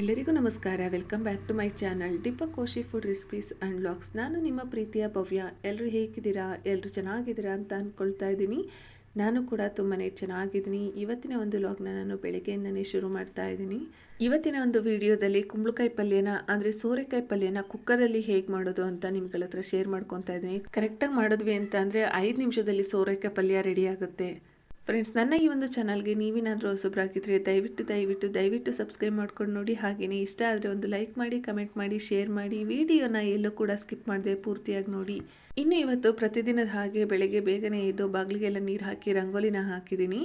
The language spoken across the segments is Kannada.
ಎಲ್ಲರಿಗೂ ನಮಸ್ಕಾರ. Welcome back to my channel Deepa Koshi food recipes and blogs ನಾನು ನಿಮ್ಮ ಪ್ರೀತಿಯ ಭವ್ಯ. ಎಲ್ಲರೂ ಹೇಗಿದ್ದೀರಾ? ಎಲ್ಲರೂ ಚೆನ್ನಾಗಿದ್ದೀರಾ ಅಂತ ಅಂದ್ಕೊಳ್ತಾ ಇದ್ದೀನಿ. ನಾನು ಕೂಡ ತುಂಬಾ ಚೆನ್ನಾಗಿದ್ದೀನಿ. ಇವತ್ತಿನ ಒಂದು ಲಾಗ್ನ ನಾನು ಬೆಳಗ್ಗೆಯಿಂದನೇ ಶುರು ಮಾಡ್ತಾ ಇದ್ದೀನಿ. ಇವತ್ತಿನ ಒಂದು ವಿಡಿಯೋದಲ್ಲಿ ಕುಂಬಳಕಾಯಿ ಪಲ್ಯನ, ಅಂದರೆ ಸೋರೆಕಾಯಿ ಪಲ್ಯನ ಕುಕ್ಕರಲ್ಲಿ ಹೇಗೆ ಮಾಡೋದು ಅಂತ ನಿಮ್ಗಳ ಹತ್ರ ಶೇರ್ ಮಾಡ್ಕೊತಾ ಇದ್ದೀನಿ. ಕರೆಕ್ಟಾಗಿ ಮಾಡಿದ್ವಿ ಅಂತ ಅಂದರೆ ಐದು ನಿಮಿಷದಲ್ಲಿ ಸೋರೆಕಾಯಿ ಪಲ್ಯ ರೆಡಿ ಆಗುತ್ತೆ. ಫ್ರೆಂಡ್ಸ್ ನನ್ನ ಈ ಒಂದು ಚಾನಲ್ಗೆ ನೀವೇನಾದರೂ ಹೊಸಬ್ರಾಗಿದ್ದರೆ ದಯವಿಟ್ಟು ದಯವಿಟ್ಟು ದಯವಿಟ್ಟು ಸಬ್ಸ್ಕ್ರೈಬ್ ಮಾಡ್ಕೊಂಡು ನೋಡಿ. ಹಾಗೆಯೇ ಇಷ್ಟ ಆದರೆ ಒಂದು ಲೈಕ್ ಮಾಡಿ ಕಮೆಂಟ್ ಮಾಡಿ ಶೇರ್ ಮಾಡಿ. ವಿಡಿಯೋನ ಎಲ್ಲೂ ಕೂಡ ಸ್ಕಿಪ್ ಮಾಡದೆ ಪೂರ್ತಿಯಾಗಿ ನೋಡಿ. ಇನ್ನು ಇವತ್ತು ಪ್ರತಿದಿನದ ಹಾಗೆ ಬೆಳಗ್ಗೆ ಬೇಗನೆ ಇದ್ದು ಬಾಗಿಲಿಗೆಲ್ಲ ನೀರು ಹಾಕಿ, ರಂಗೋಲಿನ ಹಾಕಿದ್ದೀನಿ.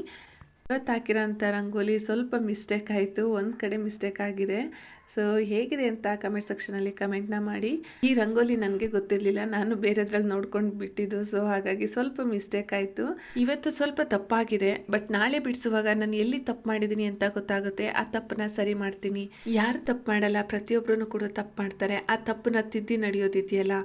ಇವತ್ತು ಹಾಕಿರೋಂಥ ರಂಗೋಲಿ ಸ್ವಲ್ಪ ಮಿಸ್ಟೇಕ್ ಆಯಿತು, ಒಂದು ಕಡೆ ಮಿಸ್ಟೇಕ್ ಆಗಿದೆ. ಸೊ ಹೇಗಿದೆ ಅಂತ ಕಮೆಂಟ್ ಸೆಕ್ಷನಲ್ಲಿ ಕಮೆಂಟ್ನ ಮಾಡಿ. ಈ ರಂಗೋಲಿ ನನಗೆ ಗೊತ್ತಿರಲಿಲ್ಲ, ನಾನು ಬೇರೆದ್ರಲ್ಲಿ ನೋಡ್ಕೊಂಡು ಬಿಟ್ಟಿದ್ದು ಸೊ ಹಾಗಾಗಿ ಸ್ವಲ್ಪ ಮಿಸ್ಟೇಕ್ ಆಯಿತು. ಇವತ್ತು ಸ್ವಲ್ಪ ತಪ್ಪಾಗಿದೆ ಬಟ್ ನಾಳೆ ಬಿಡಿಸುವಾಗ ನಾನು ಎಲ್ಲಿ ತಪ್ಪು ಮಾಡಿದ್ದೀನಿ ಅಂತ ಗೊತ್ತಾಗುತ್ತೆ, ಆ ತಪ್ಪನ್ನ ಸರಿ ಮಾಡ್ತೀನಿ. ಯಾರು ತಪ್ಪು ಮಾಡಲ್ಲ ಪ್ರತಿಯೊಬ್ಬರೂ ಕೂಡ ತಪ್ಪು ಮಾಡ್ತಾರೆ. ಆ ತಪ್ಪನ್ನ ತಿದ್ದಿ ನಡೆಯೋದಿದೆಯಲ್ಲ,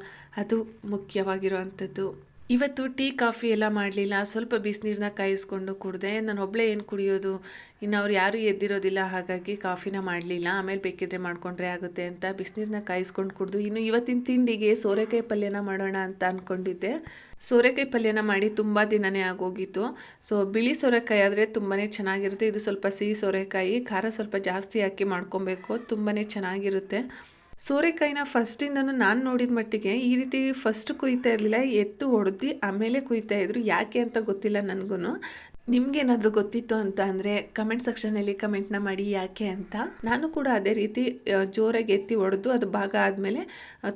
ಅದು ಮುಖ್ಯವಾಗಿರುವಂಥದ್ದು ಇವತ್ತು ಟೀ, ಕಾಫಿ ಎಲ್ಲ ಮಾಡಲಿಲ್ಲ. ಸ್ವಲ್ಪ ಬಿಸಿನೀರನ್ನ ಕಾಯಿಸ್ಕೊಂಡು ಕುಡಿದೆ. ನಾನು ಒಬ್ಬಳೇ ಏನು ಕುಡಿಯೋದು? ಇನ್ನು ಅವ್ರು ಯಾರೂ ಎದ್ದಿರೋದಿಲ್ಲ, ಹಾಗಾಗಿ ಕಾಫಿನ ಮಾಡಲಿಲ್ಲ. ಆಮೇಲೆ ಬೇಕಿದ್ರೆ ಮಾಡ್ಕೊಂಡ್ರೆ ಆಗುತ್ತೆ ಅಂತ ಬಿಸಿನೀರನ್ನ ಕಾಯಿಸ್ಕೊಂಡು ಕುಡಿದು. ಇನ್ನು ಇವತ್ತಿನ ತಿಂಡಿಗೆ ಸೋರೆಕಾಯಿ ಪಲ್ಯನ ಮಾಡೋಣ ಅಂತ ಅಂದ್ಕೊಂಡಿದ್ದೆ ಸೋರೆಕಾಯಿ ಪಲ್ಯನ ಮಾಡಿ ತುಂಬ ದಿನನೇ ಆಗೋಗಿತ್ತು. ಸೊ, ಬಿಳಿ ಸೋರೆಕಾಯಿ ಆದರೆ ತುಂಬಾ ಚೆನ್ನಾಗಿರುತ್ತೆ. ಇದು ಸ್ವಲ್ಪ ಸಿಹಿ ಸೋರೆಕಾಯಿ. ಖಾರ ಸ್ವಲ್ಪ ಜಾಸ್ತಿ ಹಾಕಿ ಮಾಡ್ಕೊಬೇಕು. ತುಂಬಾ ಚೆನ್ನಾಗಿರುತ್ತೆ. ಸೋರೆಕಾಯಿನ ಫಸ್ಟಿಂದನೂ ನಾನು ನೋಡಿದ ಮಟ್ಟಿಗೆ ಈ ರೀತಿ ಫಸ್ಟ್ ಕುಯ್ತಾ ಇರಲಿಲ್ಲ, ಎತ್ತು ಹೊಡೆದು ಆಮೇಲೆ ಕುಯ್ತಾ ಇದ್ರು. ಯಾಕೆ ಅಂತ ಗೊತ್ತಿಲ್ಲ ನನಗೂ ನಿಮ್ಗೇನಾದರೂ ಗೊತ್ತಿತ್ತು ಅಂತ ಅಂದರೆ ಕಮೆಂಟ್ ಸೆಕ್ಷನಲ್ಲಿ ಕಮೆಂಟ್ನ ಮಾಡಿ ಯಾಕೆ ಅಂತ. ನಾನು ಕೂಡ ಅದೇ ರೀತಿ ಜೋರಾಗಿ ಎತ್ತಿ ಹೊಡೆದು ಅದು ಭಾಗ ಆದಮೇಲೆ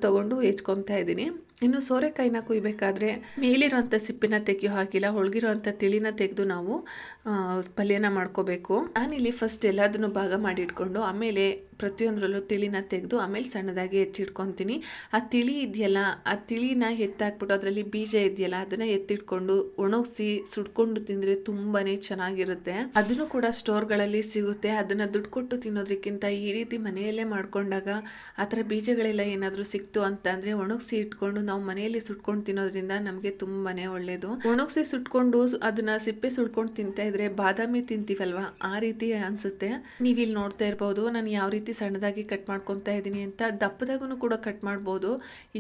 ತೊಗೊಂಡು ಹೆಚ್ಕೊತಾ ಇದ್ದೀನಿ. ಇನ್ನು ಸೋರೆಕಾಯಿನ ಕುಯ್ಬೇಕಾದ್ರೆ ಮೇಲಿರೋಂಥ ಸಿಪ್ಪಿನ ತೆಗೆಯೋ ಹಾಕಿಲ್ಲ ಹೊಳಗಿರೋಂಥ ತಿಳಿನ ತೆಗೆದು ನಾವು ಪಲ್ಯನ ಮಾಡ್ಕೋಬೇಕು. ನಾನಿಲ್ಲಿ ಫಸ್ಟ್ ಎಲ್ಲದನ್ನು ಭಾಗ ಮಾಡಿಟ್ಕೊಂಡು ಆಮೇಲೆ ಪ್ರತಿಯೊಂದರಲ್ಲೂ ತಿಳಿನ ತೆಗೆದು ಆಮೇಲೆ ಸಣ್ಣದಾಗಿ ಹೆಚ್ಚಿಟ್ಕೊತೀನಿ. ಆ ತಿಳಿ ಇದೆಯಲ್ಲ, ಆ ತಿಳಿನ ಎತ್ತಾಕ್ಬಿಟ್ಟು ಅದರಲ್ಲಿ ಬೀಜ ಇದೆಯಲ್ಲ, ಅದನ್ನು ಎತ್ತಿಟ್ಕೊಂಡು ಒಣಗಿಸಿ ಸುಡ್ಕೊಂಡು ತಿಂದರೆ ತುಂಬಾ ಚೆನ್ನಾಗಿರುತ್ತೆ. ಅದನ್ನು ಕೂಡ ಸ್ಟೋರ್ಗಳಲ್ಲಿ ಸಿಗುತ್ತೆ. ಅದನ್ನು ದುಡ್ಡು ಕೊಟ್ಟು ತಿನ್ನೋದಕ್ಕಿಂತ ಈ ರೀತಿ ಮನೆಯಲ್ಲೇ ಮಾಡ್ಕೊಂಡಾಗ ಆ ಥರ ಬೀಜಗಳೆಲ್ಲ ಏನಾದರೂ ಸಿಕ್ತು ಅಂತ ಅಂದರೆ ಒಣಗಿಸಿ ಇಟ್ಕೊಂಡು ನಾವು ಮನೆಯಲ್ಲಿ ಸುಟ್ಕೊಂಡು ತಿನ್ನೋದ್ರಿಂದ ನಮಗೆ ತುಂಬಾ ಒಳ್ಳೆಯದು ಒಣಗಿಸಿ ಸುಟ್ಕೊಂಡು ಅದನ್ನು ಸಿಪ್ಪೆ ಸುಟ್ಕೊಂಡು ತಿಂತಾ ಇದ್ರೆ ಬಾದಾಮಿ ತಿಂತೀವಲ್ವಾ? ಆ ರೀತಿ ಅನಿಸುತ್ತೆ. ನೀವು ಇಲ್ಲಿ ನೋಡ್ತಾ ಇರ್ಬೋದು, ನಾನು ಯಾವ ರೀತಿ ಸಣ್ಣದಾಗಿ ಕಟ್ ಮಾಡ್ಕೊತಾ ಇದ್ದೀನಿ ಅಂತ ದಪ್ಪದಾಗೂ ಕೂಡ ಕಟ್ ಮಾಡ್ಬೋದು.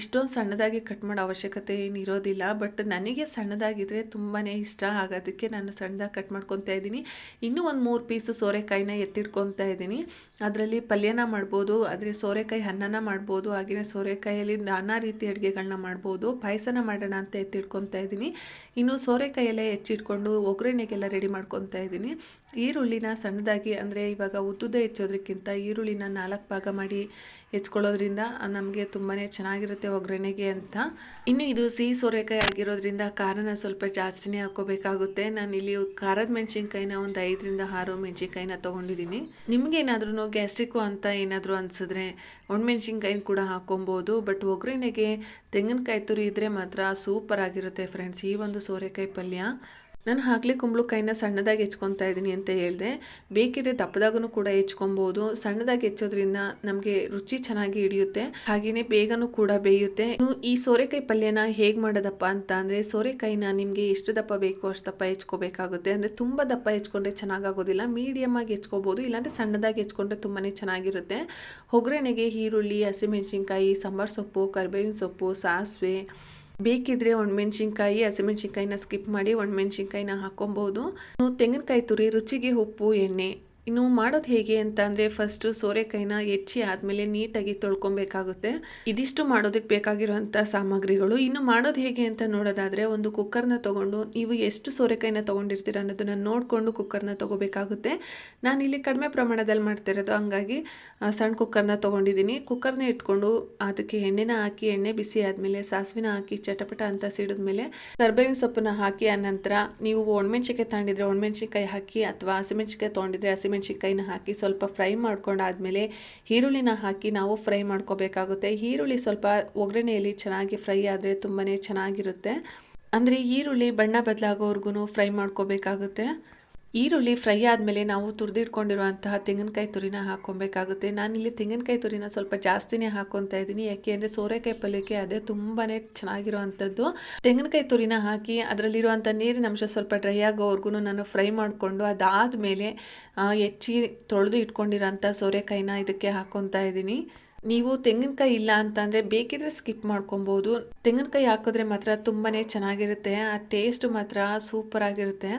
ಇಷ್ಟೊಂದು ಸಣ್ಣದಾಗಿ ಕಟ್ ಮಾಡೋ ಅವಶ್ಯಕತೆ ಏನು ಇರೋದಿಲ್ಲ. ಬಟ್ ನನಗೆ ಸಣ್ಣದಾಗಿದ್ದರೆ ತುಂಬಾ ಇಷ್ಟ ಆಗೋದಕ್ಕೆ ನಾನು ಸಣ್ಣದಾಗಿ ಕಟ್ ಮಾಡ್ಕೊತಾ ಇದ್ದೀನಿ. ಇನ್ನೂ ಒಂದು ಮೂರು ಪೀಸು ಸೋರೆಕಾಯಿನ ಎತ್ತಿಟ್ಕೊತಾ ಇದ್ದೀನಿ. ಅದರಲ್ಲಿ ಪಲ್ಯನ ಮಾಡ್ಬೋದು, ಆದರೆ ಸೋರೆಕಾಯಿ ಅನ್ನನ ಮಾಡ್ಬೋದು ಹಾಗೆಯೇ ಸೋರೆಕಾಯಲ್ಲಿ ನಾನಾ ರೀತಿ ಅಡುಗೆಗಳನ್ನ ಮಾಡ್ಬೋದು. ಪಾಯಸನ ಮಾಡೋಣ ಅಂತ ಎತ್ತಿಟ್ಕೊತಾ ಇದ್ದೀನಿ. ಇನ್ನು ಸೋರೆಕಾಯೆಲ್ಲ ಹೆಚ್ಚಿಟ್ಕೊಂಡು ಒಗ್ಗರಣೆಗೆಲ್ಲ ರೆಡಿ ಮಾಡ್ಕೊತಾ ಇದ್ದೀನಿ. ಈರುಳ್ಳಿನ ಸಣ್ಣದಾಗಿ, ಅಂದರೆ ಇವಾಗ ಉದ್ದುದ ಹೆಚ್ಚೋದ್ರಕ್ಕಿಂತ ಈರುಳ್ಳಿನ ನಾಲ್ಕು ಭಾಗ ಮಾಡಿ ಹೆಚ್ಕೊಳ್ಳೋದ್ರಿಂದ ನಮಗೆ ತುಂಬಾ ಚೆನ್ನಾಗಿರುತ್ತೆ ಒಗ್ಗರಣೆಗೆ ಅಂತ. ಇನ್ನು ಇದು ಸಿಹಿ ಸೋರೆಕಾಯಿ ಆಗಿರೋದ್ರಿಂದ ಖಾರನ ಸ್ವಲ್ಪ ಜಾಸ್ತಿನೇ ಹಾಕೋಬೇಕಾಗುತ್ತೆ ನಾನು ಇಲ್ಲಿ ಖಾರದ ಮೆಣಸಿನ್ಕಾಯಿನ ಒಂದು ಐದರಿಂದ ಆರು ಮೆಣಸಿನ್ಕಾಯಿನ ತೊಗೊಂಡಿದ್ದೀನಿ ನಿಮಗೇನಾದ್ರೂ ಗ್ಯಾಸ್ಟ್ರಿಕ್ಕು ಅಂತ ಏನಾದರೂ ಅನಿಸಿದ್ರೆ ಒಣಮೆಣ್ಸಿನ್ಕಾಯಿನ ಕೂಡ ಹಾಕ್ಕೊಬೋದು. ಬಟ್ ಒಗ್ಗರಣೆಗೆ ತೆಂಗಿನಕಾಯಿ ತುರಿ ಇದ್ದರೆ ಮಾತ್ರ ಸೂಪರ್ ಆಗಿರುತ್ತೆ ಫ್ರೆಂಡ್ಸ್ ಈ ಒಂದು ಸೋರೆಕಾಯಿ ಪಲ್ಯ. ನಾನು ಹಾಗಲೇ ಕುಂಬಳಕಾಯಿನ ಸಣ್ಣದಾಗಿ ಹೆಚ್ಕೊತಾ ಇದ್ದೀನಿ ಅಂತ ಹೇಳಿದೆ. ಬೇಕಿದ್ರೆ ದಪ್ಪದಾಗೂ ಕೂಡ ಹೆಚ್ಕೊಬೋದು. ಸಣ್ಣದಾಗಿ ಹೆಚ್ಚೋದ್ರಿಂದ ನಮಗೆ ರುಚಿ ಚೆನ್ನಾಗಿ ಹಿಡಿಯುತ್ತೆ. ಹಾಗೆಯೇ ಬೇಗನೂ ಕೂಡ ಬೇಯುತ್ತೆ. ಈ ಸೋರೆಕಾಯಿ ಪಲ್ಯನ ಹೇಗೆ ಮಾಡೋದಪ್ಪ ಅಂತ ಅಂದರೆ, ಸೋರೆಕಾಯಿನ ನಿಮಗೆ ಎಷ್ಟು ದಪ್ಪ ಬೇಕು ಅಷ್ಟು ದಪ್ಪ ಹೆಚ್ಕೋಬೇಕಾಗುತ್ತೆ. ಅಂದರೆ ತುಂಬ ದಪ್ಪ ಹೆಚ್ಕೊಂಡ್ರೆ ಚೆನ್ನಾಗಾಗೋದಿಲ್ಲ. ಮೀಡಿಯಮ್ ಆಗಿ ಹೆಚ್ಕೋಬೋದು. ಇಲ್ಲಾಂದರೆ ಸಣ್ಣದಾಗಿ ಹೆಚ್ಕೊಂಡ್ರೆ ತುಂಬಾ ಚೆನ್ನಾಗಿರುತ್ತೆ. ಒಗ್ಗರಣೆಗೆ ಈರುಳ್ಳಿ, ಹಸಿಮೆಣಸಿನ್ಕಾಯಿ, ಸಾಂಬಾರು ಸೊಪ್ಪು, ಕರಿಬೇವಿನ ಸೊಪ್ಪು, ಸಾಸಿವೆ ಬೇಕಿದ್ರೆ ಒಣಮೆಣ್ಸಿನ್ಕಾಯಿ ಹಸಿಮೆಣ್ಸಿನ್ಕಾಯಿನ ಸ್ಕಿಪ್ ಮಾಡಿ ಒಣಮೆಣ್ಸಿನ್ಕಾಯಿನ ಹಾಕೊಬಹುದು ತೆಂಗಿನಕಾಯಿ ತುರಿ ರುಚಿಗೆ ಉಪ್ಪು ಎಣ್ಣೆ. ಇನ್ನು ಮಾಡೋದು ಹೇಗೆ ಅಂತ ಅಂದರೆ ಫಸ್ಟು ಸೋರೆಕಾಯಿನ ಹೆಚ್ಚಿ ಆದಮೇಲೆ ನೀಟಾಗಿ ತೊಳ್ಕೊಬೇಕಾಗುತ್ತೆ. ಇದಿಷ್ಟು ಮಾಡೋದಕ್ಕೆ ಬೇಕಾಗಿರುವಂಥ ಸಾಮಗ್ರಿಗಳು. ಇನ್ನು ಮಾಡೋದು ಹೇಗೆ ಅಂತ ನೋಡೋದಾದರೆ ಒಂದು ಕುಕ್ಕರ್ನ ತೊಗೊಂಡು ನೀವು ಎಷ್ಟು ಸೋರೆಕಾಯಿನ ತೊಗೊಂಡಿರ್ತೀರ ಅನ್ನೋದನ್ನು ನೋಡಿಕೊಂಡು ಕುಕ್ಕರ್ನ ತೊಗೋಬೇಕಾಗುತ್ತೆ. ನಾನು ಇಲ್ಲಿ ಕಡಿಮೆ ಪ್ರಮಾಣದಲ್ಲಿ ಮಾಡ್ತಿರೋದು ಹಂಗಾಗಿ ಸಣ್ಣ ಕುಕ್ಕರ್ನ ತೊಗೊಂಡಿದ್ದೀನಿ. ಕುಕ್ಕರ್ನ ಇಟ್ಕೊಂಡು ಅದಕ್ಕೆ ಎಣ್ಣೆನ ಹಾಕಿ, ಎಣ್ಣೆ ಬಿಸಿ ಆದಮೇಲೆ ಸಾಸಿವೆನ ಹಾಕಿ, ಚಟಪಟ ಅಂತ ಸಿಡಿದ್ಮೇಲೆ ಕರ್ಬೇವಿನ ಸೊಪ್ಪನ್ನ ಹಾಕಿ, ಆನಂತರ ನೀವು ಒಣಮೆಣ್ಸಿಕಾಯಿ ತಗೊಂಡಿದ್ರೆ ಒಣಮೆಣ್ಸಿಕಾಯಿ ಹಾಕಿ ಅಥವಾ ಹಸಿಮೆಣ್ಸಿಕಾಯಿ ತೊಗೊಂಡಿದ್ರೆ ಹಸಿಮೆಣ್ಸಿಕಾಯಿ ಮೆಣಸಿನ್ಕಾಯಿನ ಹಾಕಿ ಸ್ವಲ್ಪ ಫ್ರೈ ಮಾಡ್ಕೊಂಡಾದಮೇಲೆ ಈರುಳ್ಳಿನ ಹಾಕಿ ನಾವು ಫ್ರೈ ಮಾಡ್ಕೋಬೇಕಾಗುತ್ತೆ. ಈರುಳ್ಳಿ ಸ್ವಲ್ಪ ಒಗ್ಗರಣೆಯಲ್ಲಿ ಚೆನ್ನಾಗಿ ಫ್ರೈ ಆದರೆ ತುಂಬಾ ಚೆನ್ನಾಗಿರುತ್ತೆ. ಅಂದರೆ ಈರುಳ್ಳಿ ಬಣ್ಣ ಬದಲಾಗೋವರೆಗೂ ಫ್ರೈ ಮಾಡ್ಕೋಬೇಕಾಗುತ್ತೆ. ಈರುಳ್ಳಿ ಫ್ರೈ ಆದಮೇಲೆ ನಾವು ತುರಿದಿಟ್ಕೊಂಡಿರುವಂತಹ ತೆಂಗಿನಕಾಯಿ ತುರಿನ ಹಾಕ್ಕೊಬೇಕಾಗುತ್ತೆ. ನಾನಿಲ್ಲಿ ತೆಂಗಿನಕಾಯಿ ತುರಿನ ಸ್ವಲ್ಪ ಜಾಸ್ತಿನೇ ಹಾಕ್ಕೊತಾ ಇದ್ದೀನಿ. ಯಾಕೆ ಅಂದರೆ ಸೋರೆಕಾಯಿ ಪಲ್ಯಕ್ಕೆ ಅದೇ ತುಂಬಾ ಚೆನ್ನಾಗಿರುವಂಥದ್ದು. ತೆಂಗಿನಕಾಯಿ ತುರಿನ ಹಾಕಿ ಅದರಲ್ಲಿರುವಂಥ ನೀರಿನ ಅಂಶ ಸ್ವಲ್ಪ ಡ್ರೈ ಆಗೋವರೆಗೂ ನಾನು ಫ್ರೈ ಮಾಡಿಕೊಂಡು ಅದಾದಮೇಲೆ ಹೆಚ್ಚಿ ತೊಳೆದು ಇಟ್ಕೊಂಡಿರೋಂಥ ಸೋರೆಕಾಯಿನ ಇದಕ್ಕೆ ಹಾಕ್ಕೊತಾ ಇದ್ದೀನಿ. ನೀವು ತೆಂಗಿನಕಾಯಿ ಇಲ್ಲ ಅಂತಂದರೆ ಬೇಕಿದ್ರೆ ಸ್ಕಿಪ್ ಮಾಡ್ಕೊಬೋದು. ತೆಂಗಿನಕಾಯಿ ಹಾಕಿದ್ರೆ ಮಾತ್ರ ತುಂಬಾ ಚೆನ್ನಾಗಿರುತ್ತೆ. ಆ ಟೇಸ್ಟ್ ಮಾತ್ರ ಸೂಪರ್ ಆಗಿರುತ್ತೆ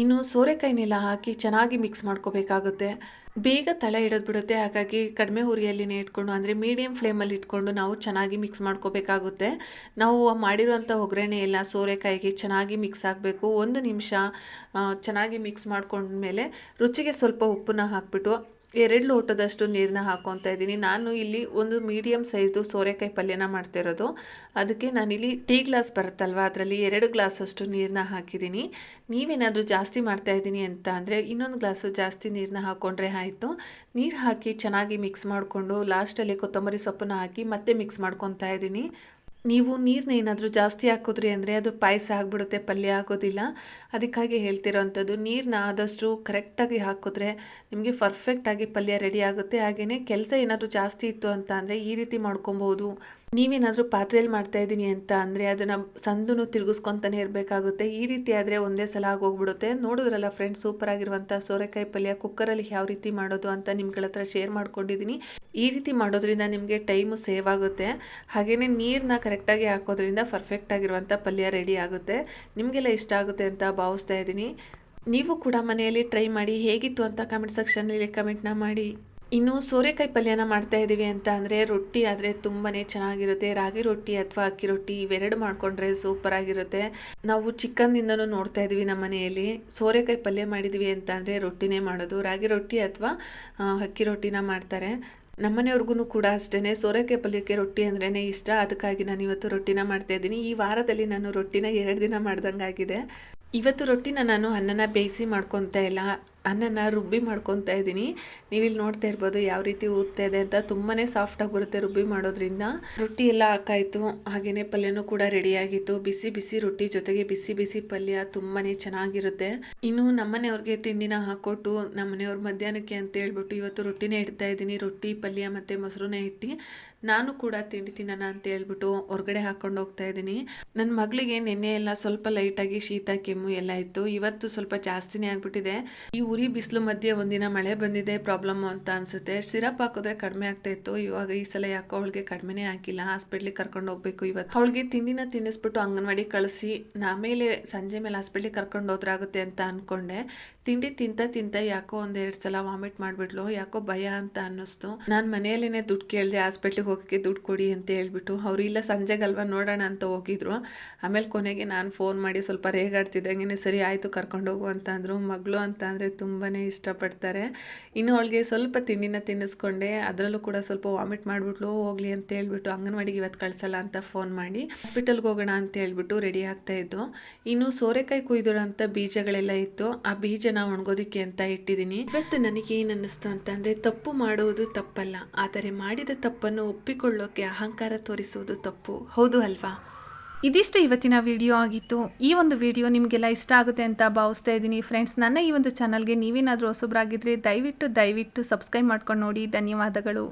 ಇನ್ನು ಸೋರೆಕಾಯಿನೆಲ್ಲ ಹಾಕಿ ಚೆನ್ನಾಗಿ ಮಿಕ್ಸ್ ಮಾಡ್ಕೋಬೇಕಾಗುತ್ತೆ. ಬೇಗ ತಳೆ ಬಿಡುತ್ತೆ. ಹಾಗಾಗಿ ಕಡಿಮೆ ಉರಿಯಲ್ಲಿನೇ ಇಟ್ಕೊಂಡು, ಅಂದರೆ ಮೀಡಿಯಮ್ ಫ್ಲೇಮಲ್ಲಿ ಇಟ್ಕೊಂಡು ನಾವು ಚೆನ್ನಾಗಿ ಮಿಕ್ಸ್ ಮಾಡ್ಕೋಬೇಕಾಗುತ್ತೆ. ನಾವು ಮಾಡಿರುವಂಥ ಒಗ್ಗರಣೆ ಎಲ್ಲ ಸೋರೆಕಾಯಿಗೆ ಚೆನ್ನಾಗಿ ಮಿಕ್ಸ್ ಆಗಬೇಕು. ಒಂದು ನಿಮಿಷ ಚೆನ್ನಾಗಿ ಮಿಕ್ಸ್ ಮಾಡ್ಕೊಂಡ್ಮೇಲೆ ರುಚಿಗೆ ಸ್ವಲ್ಪ ಉಪ್ಪನ್ನ ಹಾಕ್ಬಿಟ್ಟು ಎರಡು ಲೋಟದಷ್ಟು ನೀರನ್ನ ಹಾಕೊತಾ ಇದ್ದೀನಿ. ನಾನು ಇಲ್ಲಿ ಒಂದು ಮೀಡಿಯಮ್ ಸೈಜ್ದು ಸೋರೆಕಾಯಿ ಪಲ್ಯನ ಮಾಡ್ತಿರೋದು. ಅದಕ್ಕೆ ನಾನಿಲ್ಲಿ ಟೀ ಗ್ಲಾಸ್ ಬರುತ್ತಲ್ವ? ಅದರಲ್ಲಿ ಎರಡು ಗ್ಲಾಸಷ್ಟು ನೀರನ್ನ ಹಾಕಿದ್ದೀನಿ. ನೀವೇನಾದರೂ ಜಾಸ್ತಿ ಮಾಡ್ತಾ ಇದ್ದೀನಿ ಅಂತ ಅಂದರೆ ಇನ್ನೊಂದು ಗ್ಲಾಸು ಜಾಸ್ತಿ ನೀರನ್ನ ಹಾಕ್ಕೊಂಡ್ರೆ ಆಯಿತು. ನೀರು ಹಾಕಿ ಚೆನ್ನಾಗಿ ಮಿಕ್ಸ್ ಮಾಡಿಕೊಂಡು ಲಾಸ್ಟಲ್ಲಿ ಕೊತ್ತಂಬರಿ ಸೊಪ್ಪನ್ನ ಹಾಕಿ ಮತ್ತೆ ಮಿಕ್ಸ್ ಮಾಡ್ಕೊತಾ ಇದ್ದೀನಿ. ನೀವು ನೀರನ್ನ ಏನಾದರೂ ಜಾಸ್ತಿ ಹಾಕಿದ್ರಿ ಅಂದರೆ ಅದು ಪಾಯಸ ಆಗಿಬಿಡುತ್ತೆ, ಪಲ್ಯ ಆಗೋದಿಲ್ಲ ಅದಕ್ಕಾಗಿ ಹೇಳ್ತಿರೋವಂಥದ್ದು ನೀರನ್ನ ಆದಷ್ಟು ಕರೆಕ್ಟಾಗಿ ಹಾಕಿದ್ರೆ ನಿಮಗೆ ಪರ್ಫೆಕ್ಟಾಗಿ ಪಲ್ಯ ರೆಡಿ ಆಗುತ್ತೆ. ಹಾಗೆಯೇ ಕೆಲಸ ಏನಾದರೂ ಜಾಸ್ತಿ ಇತ್ತು ಅಂತ ಅಂದರೆ ಈ ರೀತಿ ಮಾಡ್ಕೊಬೋದು. ನೀವೇನಾದರೂ ಪಾತ್ರೆಯಲ್ಲಿ ಮಾಡ್ತಾ ಇದ್ದೀನಿ ಅಂತ ಅಂದರೆ ಅದನ್ನು ಸಂದೂ ತಿರುಗಿಸ್ಕೊತಾನೆ ಇರಬೇಕಾಗುತ್ತೆ. ಈ ರೀತಿ ಆದರೆ ಒಂದೇ ಸಲ ಆಗೋಗ್ಬಿಡುತ್ತೆ. ನೋಡಿದ್ರಲ್ಲ ಫ್ರೆಂಡ್ಸ್ ಸೂಪರ್ ಆಗಿರುವಂಥ ಸೋರೆಕಾಯಿ ಪಲ್ಯ ಕುಕ್ಕರಲ್ಲಿ ಯಾವ ರೀತಿ ಮಾಡೋದು ಅಂತ ನಿಮ್ಗಳ ಹತ್ರ ಶೇರ್ ಮಾಡ್ಕೊಂಡಿದ್ದೀನಿ ಈ ರೀತಿ ಮಾಡೋದ್ರಿಂದ ನಿಮಗೆ ಟೈಮು ಸೇವ್ ಆಗುತ್ತೆ. ಹಾಗೆಯೇ ನೀರನ್ನ ಕರೆಕ್ಟಾಗಿ ಹಾಕೋದ್ರಿಂದ ಪರ್ಫೆಕ್ಟ್ ಆಗಿರುವಂಥ ಪಲ್ಯ ರೆಡಿ ಆಗುತ್ತೆ. ನಿಮಗೆಲ್ಲ ಇಷ್ಟ ಆಗುತ್ತೆ ಅಂತ ಭಾವಿಸ್ತಾ ಇದ್ದೀನಿ. ನೀವು ಕೂಡ ಮನೆಯಲ್ಲಿ ಟ್ರೈ ಮಾಡಿ, ಹೇಗಿತ್ತು ಅಂತ ಕಮೆಂಟ್ ಸೆಕ್ಷನ್ನಲ್ಲಿ ಕಮೆಂಟ್ನ ಮಾಡಿ. ಇನ್ನು ಸೋರೆಕಾಯಿ ಪಲ್ಯನ ಮಾಡ್ತಾ ಇದ್ದೀವಿ ಅಂತ ಅಂದರೆ ರೊಟ್ಟಿ ಆದರೆ ತುಂಬಾ ಚೆನ್ನಾಗಿರುತ್ತೆ. ರಾಗಿ ರೊಟ್ಟಿ ಅಥವಾ ಅಕ್ಕಿ ರೊಟ್ಟಿ ಇವೆರಡು ಮಾಡಿಕೊಂಡ್ರೆ ಸೂಪರ್ ಆಗಿರುತ್ತೆ. ನಾವು ಚಿಕ್ಕಂದಿಂದನೂ ನೋಡ್ತಾ ಇದ್ದೀವಿ ನಮ್ಮ ಮನೆಯಲ್ಲಿ. ಸೋರೆಕಾಯಿ ಪಲ್ಯ ಮಾಡಿದ್ವಿ ಅಂತ ಅಂದರೆ ರೊಟ್ಟಿನೇ ಮಾಡೋದು. ರಾಗಿ ರೊಟ್ಟಿ ಅಥವಾ ಅಕ್ಕಿ ರೊಟ್ಟಿನ ಮಾಡ್ತಾರೆ. ನಮ್ಮನೆಯವ್ರಿಗೂ ಕೂಡ ಅಷ್ಟೇ ಸೋರೆಕಾಯಿ ಪಲ್ಯಕ್ಕೆ ರೊಟ್ಟಿ ಅಂದ್ರೇ ಇಷ್ಟ. ಅದಕ್ಕಾಗಿ ನಾನು ಇವತ್ತು ರೊಟ್ಟಿನ ಮಾಡ್ತಾ ಇದ್ದೀನಿ. ಈ ವಾರದಲ್ಲಿ ನಾನು ರೊಟ್ಟಿನ ಎರಡು ದಿನ ಮಾಡ್ದಂಗಾಗಿದೆ. ಇವತ್ತು ರೊಟ್ಟಿನ ನಾನು ಅನ್ನನ ಬೇಯಿಸಿ ಮಾಡ್ಕೊತಾ ಇಲ್ಲ. ಅನ್ನನ ರುಬ್ಬಿ ಮಾಡ್ಕೊತಾ ಇದ್ದೀನಿ. ನೀವಿಲ್ಲಿ ನೋಡ್ತಾ ಇರ್ಬೋದು ಯಾವ ರೀತಿ ಊದ್ತಾ ಇದೆ ಅಂತ ತುಂಬಾ ಸಾಫ್ಟಾಗಿ ಬರುತ್ತೆ ರುಬ್ಬಿ ಮಾಡೋದ್ರಿಂದ. ರೊಟ್ಟಿ ಎಲ್ಲ ಹಾಕಾಯಿತು ಹಾಗೆಯೇ ಪಲ್ಯನೂ ಕೂಡ ರೆಡಿಯಾಗಿತ್ತು ಬಿಸಿ ಬಿಸಿ ರೊಟ್ಟಿ ಜೊತೆಗೆ ಬಿಸಿ ಬಿಸಿ ಪಲ್ಯ ತುಂಬಾ ಚೆನ್ನಾಗಿರುತ್ತೆ. ಇನ್ನು ನಮ್ಮನೆಯವ್ರಿಗೆ ತಿಂಡಿನ ಹಾಕೊಟ್ಟು, ನಮ್ಮನೆಯವ್ರ ಮಧ್ಯಾಹ್ನಕ್ಕೆ ಅಂತ ಹೇಳ್ಬಿಟ್ಟು ಇವತ್ತು ರೊಟ್ಟಿನೇ ಇಡ್ತಾ ಇದ್ದೀನಿ. ರೊಟ್ಟಿ, ಪಲ್ಯ ಮತ್ತು ಮೊಸರನ್ನ ಇಟ್ಟು ನಾನು ಕೂಡ ತಿಂಡಿ ತಿನ್ನೋಣ ಅಂತ ಹೇಳ್ಬಿಟ್ಟು ಹೊರಗಡೆ ಹಾಕೊಂಡು ಹೋಗ್ತಾ ಇದ್ದೀನಿ. ನನ್ನ ಮಗಳಿಗೆ ನಿನ್ನೆ ಎಲ್ಲ ಸ್ವಲ್ಪ ಲೈಟಾಗಿ ಶೀತ ಕೆಮ್ಮು ಎಲ್ಲ ಇತ್ತು. ಇವತ್ತು ಸ್ವಲ್ಪ ಜಾಸ್ತಿನೇ ಆಗ್ಬಿಟ್ಟಿದೆ. ಈ ಉರಿ ಬಿಸಿಲು ಮಧ್ಯೆ ಒಂದಿನ ಮಳೆ ಬಂದಿದೆ, ಪ್ರಾಬ್ಲಮ್ ಅಂತ ಅನ್ಸುತ್ತೆ. ಸಿರಪ್ ಹಾಕಿದ್ರೆ ಕಡಿಮೆ ಆಗ್ತಾ ಇತ್ತು. ಇವಾಗ ಈ ಸಲ ಯಾಕೋ ಅವಳಿಗೆ ಕಡಿಮೆನೇ ಹಾಕಿಲ್ಲ. ಹಾಸ್ಪಿಟ್ಲಿಗೆ ಕರ್ಕೊಂಡು ಹೋಗ್ಬೇಕು ಇವತ್ತು. ಅವಳಿಗೆ ತಿಂಡಿನ ತಿನ್ನಿಸ್ಬಿಟ್ಟು ಅಂಗನವಾಡಿ ಕಳಿಸಿ ಆಮೇಲೆ ಸಂಜೆ ಮೇಲೆ ಹಾಸ್ಪಿಟ್ಲಿಗೆ ಕರ್ಕೊಂಡು ಹೋದ್ರಾಗುತ್ತೆ ಅಂತ ಅನ್ಕೊಂಡೆ. ತಿಂಡಿ ತಿಂತ ತಿಂತ ಯಾಕೋ ಒಂದೆರಡು ಸಲ ವಾಮಿಟ್ ಮಾಡಿಬಿಟ್ಲು, ಯಾಕೋ ಭಯ ಅಂತ ಅನ್ನಿಸ್ತು. ನಾನು ಮನೆಯಲ್ಲೇ ದುಡ್ಡು ಕೇಳಿದೆ, ಹಾಸ್ಪಿಟ್ಲಿಗೆ ಹೋಗೋಕ್ಕೆ ದುಡ್ಡು ಕೊಡಿ ಅಂತ ಹೇಳ್ಬಿಟ್ಟು ಅವ್ರು ಇಲ್ಲ ಸಂಜೆಗಲ್ವ ನೋಡೋಣ ಅಂತ ಹೋಗಿದ್ರು. ಆಮೇಲೆ ಕೊನೆಗೆ ನಾನು ಫೋನ್ ಮಾಡಿ ಸ್ವಲ್ಪ ರೇಗಾಡ್ತಿದ್ದಂಗೆ ಸರಿ ಆಯಿತು ಕರ್ಕೊಂಡು ಹೋಗು ಅಂತ ಅಂದರು. ಮಗಳು ಅಂತ ಅಂದರೆ ತುಂಬಾ ಇಷ್ಟಪಡ್ತಾರೆ. ಇನ್ನು ಅವಳಿಗೆ ಸ್ವಲ್ಪ ತಿಂಡಿನ ತಿನ್ನಿಸ್ಕೊಂಡೆ, ಅದರಲ್ಲೂ ಕೂಡ ಸ್ವಲ್ಪ ವಾಮಿಟ್ ಮಾಡಿಬಿಟ್ಲು, ಹೋಗ್ಲಿ ಅಂತ ಹೇಳ್ಬಿಟ್ಟು ಅಂಗನವಾಡಿಗೆ ಇವತ್ತು ಕಳಿಸಲ್ಲ ಅಂತ ಫೋನ್ ಮಾಡಿ ಹಾಸ್ಪಿಟಲ್ಗೆ ಹೋಗೋಣ ಅಂತ ಹೇಳ್ಬಿಟ್ಟು ರೆಡಿ ಆಗ್ತಾ ಇದ್ದು. ಇನ್ನು ಸೋರೆಕಾಯಿ ಕುಯ್ದಿರೋಂಥ ಬೀಜಗಳೆಲ್ಲ ಇತ್ತು. ಆ ಬೀಜನ ಒಣಗೋದಕ್ಕೆ ಅಂತ ಇಟ್ಟಿದ್ದೀನಿ. ಇವತ್ತು ನನಗೆ ಅನ್ನಿಸ್ತು ಅಂತಂದರೆ ತಪ್ಪು ಮಾಡುವುದು ತಪ್ಪಲ್ಲ. ಆದರೆ ಮಾಡಿದ ತಪ್ಪನ್ನು ಒಪ್ಪಿಕೊಳ್ಳೋಕೆ ಅಹಂಕಾರ ತೋರಿಸುವುದು ತಪ್ಪು. ಹೌದು ಅಲ್ವಾ? ಇದಿಷ್ಟು ಇವತ್ತಿನ ವಿಡಿಯೋ ಆಗಿತ್ತು. ಈ ಒಂದು ವಿಡಿಯೋ ನಿಮಗೆಲ್ಲ ಇಷ್ಟ ಆಗುತ್ತೆ ಅಂತ ಭಾವಿಸ್ತಾ ಇದ್ದೀನಿ. ಫ್ರೆಂಡ್ಸ್ ನನ್ನ ಈ ಒಂದು ಚಾನಲ್ಗೆ ನೀವೇನಾದರೂ ಹೊಸಬ್ರಾಗಿದ್ದರೆ ದಯವಿಟ್ಟು ದಯವಿಟ್ಟು ಸಬ್ಸ್ಕ್ರೈಬ್ ಮಾಡ್ಕೊಂಡು ನೋಡಿ. ಧನ್ಯವಾದಗಳು.